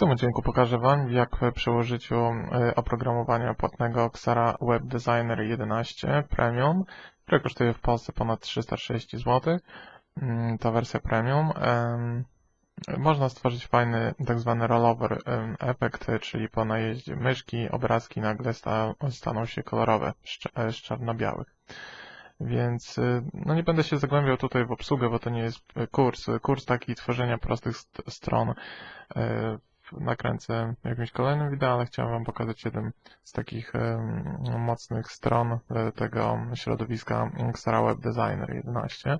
tym odcinku pokażę Wam, jak przy użyciu e, oprogramowania płatnego Xara Web Designer 11 Premium, które kosztuje w Polsce ponad 330 zł, to wersja Premium, em, można stworzyć fajny tak zwany rollover efekt, czyli po najeździe myszki obrazki nagle sta, staną się kolorowe z, cz- e, z czarno-białych. Więc no nie będę się zagłębiał tutaj w obsługę, bo to nie jest kurs. Kurs taki tworzenia prostych st stron nakręcę jakimś kolejnym wideo, ale chciałem Wam pokazać jeden z takich mocnych stron y, tego środowiska Xara Web Designer 11.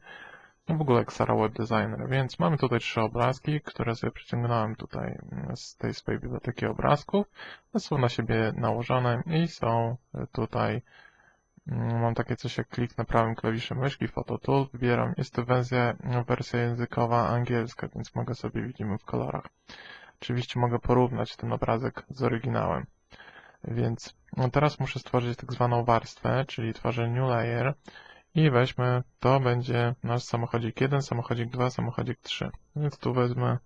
No w ogóle Xara Web Designer, więc mamy tutaj trzy obrazki, które sobie przyciągnąłem tutaj y, z tej swojej biblioteki obrazków. Są na siebie nałożone i są y, tutaj Mm, Mam takie coś jak kliknę prawym klawiszem myszki, Photo Tool, wybieram. Jest to wersja, wersja językowa angielska, więc mogę sobie widzimy w kolorach. Oczywiście mogę porównać ten obrazek z oryginałem. Więc no teraz muszę stworzyć tak zwaną warstwę, czyli tworzę New Layer i weźmy, to będzie nasz samochodzik 1, samochodzik 2, samochodzik 3. Więc tu wezmę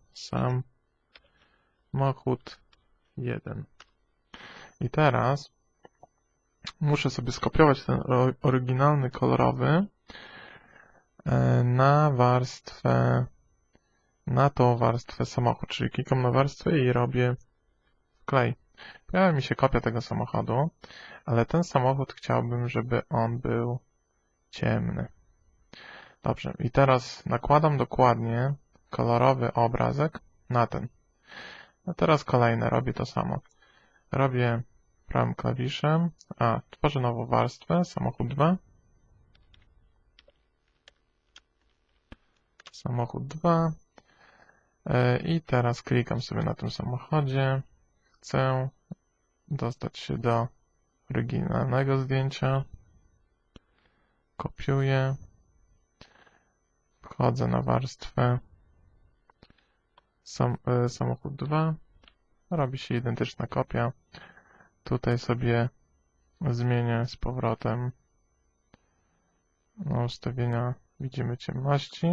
samochód 1. I teraz muszę sobie skopiować ten oryginalny kolorowy e, na warstwę, na tą warstwę samochód, czyli klikam na warstwę i robię klej. Pojawia mi się kopia tego samochodu, ale ten samochód chciałbym, żeby on był ciemny. Dobrze, i teraz nakładam dokładnie kolorowy obrazek na ten. A teraz kolejne robię to samo. Robię prawym klawiszem, a tworzę nową warstwę, samochód 2. Samochód 2. E, I teraz klikam sobie na tym samochodzie. Chcę dostać się do oryginalnego zdjęcia. Kopiuję. Wchodzę na warstwę. Sam, e, samochód 2. Robi się identyczna kopia. Tutaj sobie zmienię z powrotem na ustawienia widzimy ciemności.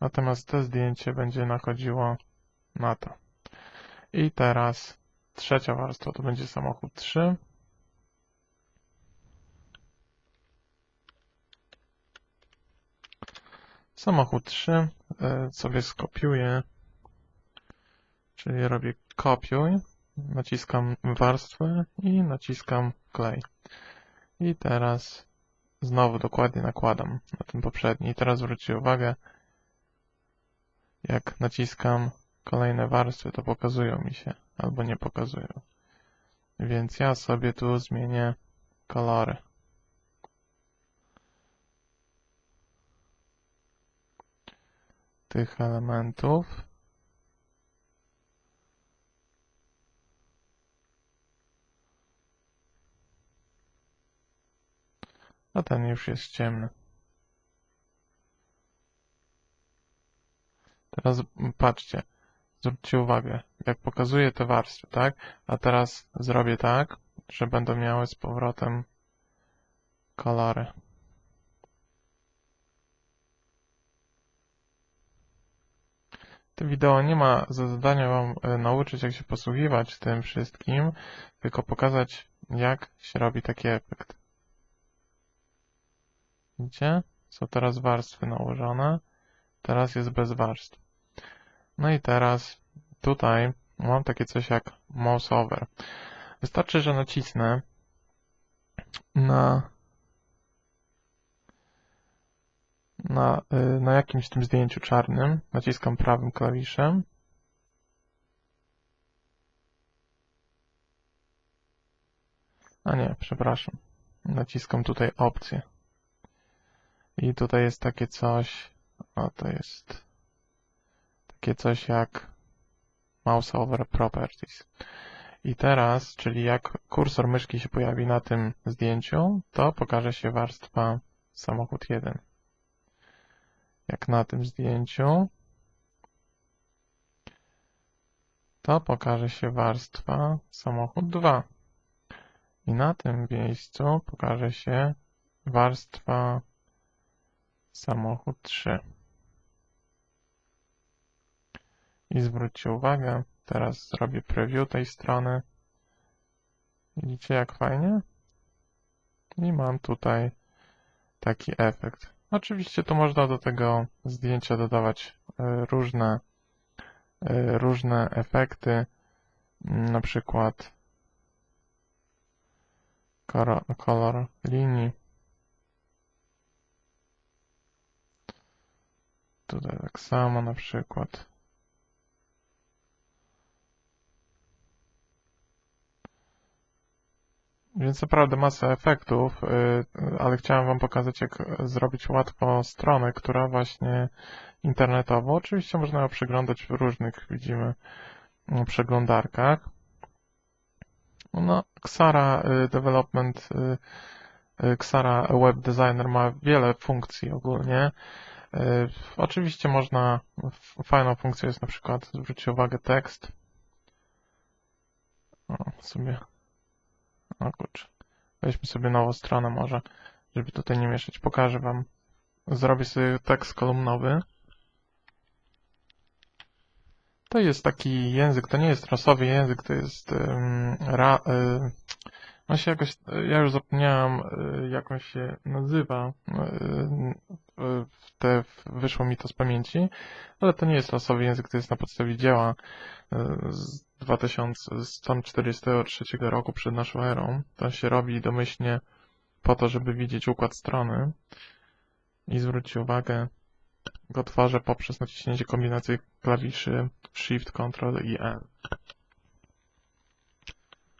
Natomiast to zdjęcie będzie nachodziło na to. I teraz trzecia warstwa to będzie samochód 3. Samochód 3 e, sobie skopiuję, czyli robię kopiuj, naciskam warstwę i naciskam klej. I teraz znowu dokładnie nakładam na ten poprzedni. I teraz zwróćcie uwagę, jak naciskam kolejne warstwy, to pokazują mi się albo nie pokazują. Więc ja sobie tu zmienię kolory. Tych elementów. A ten już jest ciemny. Teraz patrzcie, zwróćcie uwagę, jak pokazuję te warstwy, tak? A teraz zrobię tak, że będą miały z powrotem kolory. To wideo nie ma za zadania Wam e, nauczyć, jak się posługiwać tym wszystkim, tylko pokazać, jak się robi taki efekt. Widzicie? Są teraz warstwy nałożone. Teraz jest bez warstw. No i teraz tutaj mam takie coś jak mouse over. Wystarczy, że nacisnę na, na, y, na jakimś tym zdjęciu czarnym. Naciskam prawym klawiszem. A nie, przepraszam. Naciskam tutaj opcję. I tutaj jest takie coś, o to jest takie coś jak mouse over properties. I teraz, czyli jak kursor myszki się pojawi na tym zdjęciu, to pokaże się warstwa samochód 1. Jak na tym zdjęciu, to pokaże się warstwa samochód 2. I na tym miejscu pokaże się warstwa samochód 3. I zwróćcie uwagę, teraz zrobię preview tej strony. Widzicie jak fajnie? I mam tutaj taki efekt. Oczywiście tu można do tego zdjęcia dodawać e, różne, e, różne efekty, mm, na przykład kolor, kolor linii. Tutaj tak samo na przykład. Więc naprawdę masa efektów, y, ale chciałem Wam pokazać, jak zrobić łatwo stronę, która właśnie internetową. Oczywiście można ją przeglądać w różnych, widzimy, mm, przeglądarkach. No, Xara y, Development, y, Xara Web Designer ma wiele funkcji ogólnie. Oczywiście można, fajną funkcją jest na przykład, zwróćcie uwagę, tekst. O, sobie o kurczę. Weźmy sobie nową stronę może, żeby tutaj nie mieszać. Pokażę Wam. Zrobię sobie tekst kolumnowy. To jest taki język, to nie jest rasowy język, to jest um, ra, y, on się jakoś, ja już zapomniałem, y, jak on się nazywa, y, te, wyszło mi to z pamięci, ale to nie jest rasowy język, to jest na podstawie dzieła z 2143 roku przed naszą erą. To się robi domyślnie po to, żeby widzieć układ strony i zwróćcie uwagę, go tworzę poprzez naciśnięcie kombinacji klawiszy Shift, Ctrl i N.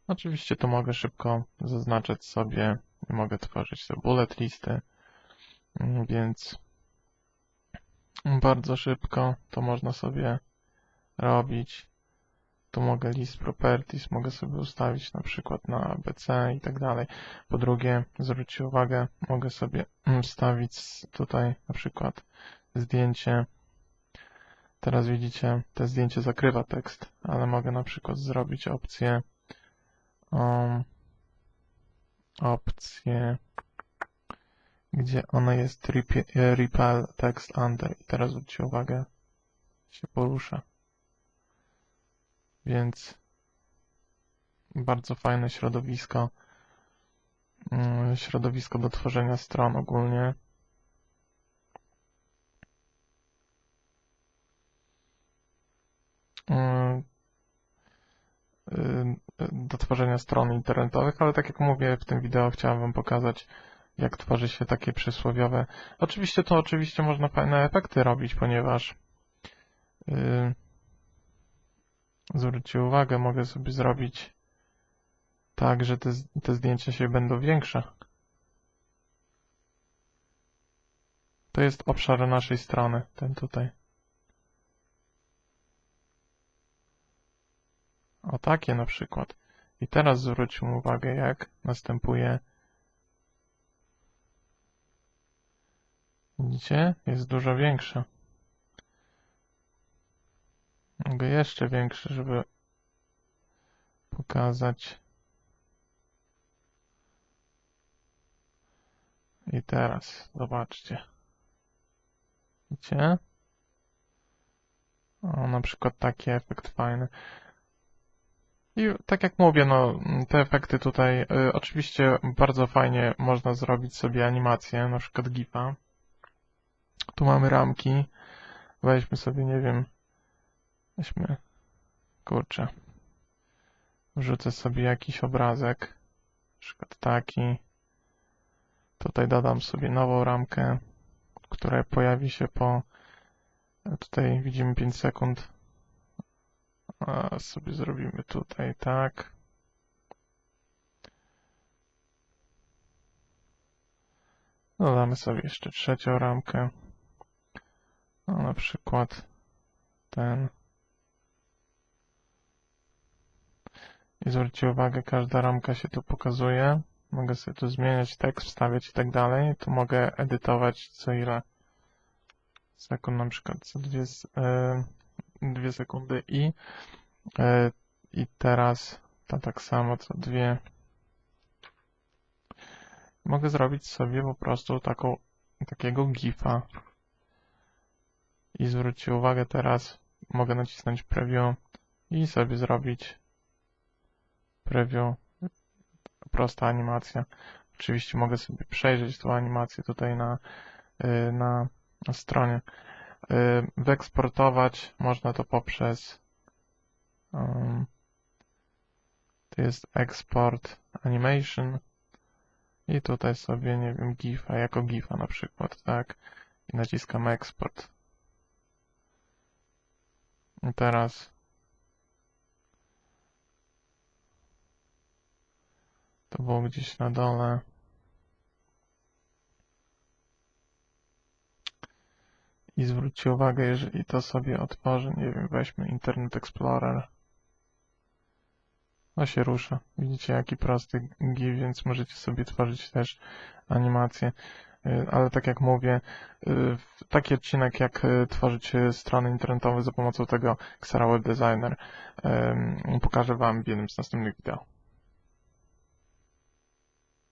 Oczywiście to mogę szybko zaznaczać sobie, mogę tworzyć sobie bullet listy, więc bardzo szybko to można sobie robić. Tu mogę list properties, mogę sobie ustawić na przykład na ABC i tak dalej. Po drugie, zwróćcie uwagę, mogę sobie wstawić tutaj na przykład zdjęcie. Teraz widzicie, to zdjęcie zakrywa tekst, ale mogę na przykład zrobić opcję um, opcję gdzie ona jest repel text under i teraz zwróćcie uwagę się porusza więc bardzo fajne środowisko, mm, środowisko do tworzenia stron ogólnie. Mm, y, do tworzenia stron internetowych, ale tak jak mówię w tym wideo chciałem Wam pokazać jak tworzy się takie przysłowiowe. Oczywiście to oczywiście można fajne efekty robić, ponieważ yy, Zwróćcie uwagę, mogę sobie zrobić tak, że te, te zdjęcia się będą większe. To jest obszar naszej strony, ten tutaj. O takie na przykład. I teraz zwróćmy uwagę, jak następuje. Widzicie? Jest dużo większa. Mogę jeszcze większy, żeby pokazać. I teraz zobaczcie. Widzicie? O, na przykład taki efekt fajny. I tak jak mówię, no, te efekty tutaj, y, oczywiście bardzo fajnie można zrobić sobie animację, na przykład GIFa. Tu mamy ramki. Weźmy sobie, nie wiem, Weźmy, kurczę, wrzucę sobie jakiś obrazek, na przykład taki. Tutaj dodam sobie nową ramkę, która pojawi się po, tutaj widzimy 5 sekund, a sobie zrobimy tutaj tak. Dodamy sobie jeszcze trzecią ramkę, no, na przykład ten. I zwróćcie uwagę, każda ramka się tu pokazuje. Mogę sobie tu zmieniać tekst, wstawiać i tak dalej. Tu mogę edytować co ile sekund, na przykład co dwie, e, dwie sekundy i e, i teraz to tak samo co dwie. Mogę zrobić sobie po prostu taką, takiego gifa. I zwróćcie uwagę teraz, mogę nacisnąć preview i sobie zrobić preview. Prosta animacja. Oczywiście mogę sobie przejrzeć tą animację tutaj na, y, na stronie. Y, wyeksportować można to poprzez um, to jest export animation i tutaj sobie, nie wiem, GIFa, jako GIFa na przykład, tak? I naciskam export. I teraz to było gdzieś na dole. I zwróćcie uwagę, jeżeli to sobie otworzę, nie wiem, weźmy Internet Explorer. No się rusza. Widzicie, jaki prosty GIF, więc możecie sobie tworzyć też animacje. Y, Ale tak jak mówię, y, taki odcinek, jak y, tworzyć strony internetowe za pomocą tego Xara Web Designer, pokażę Wam w jednym z następnych wideo.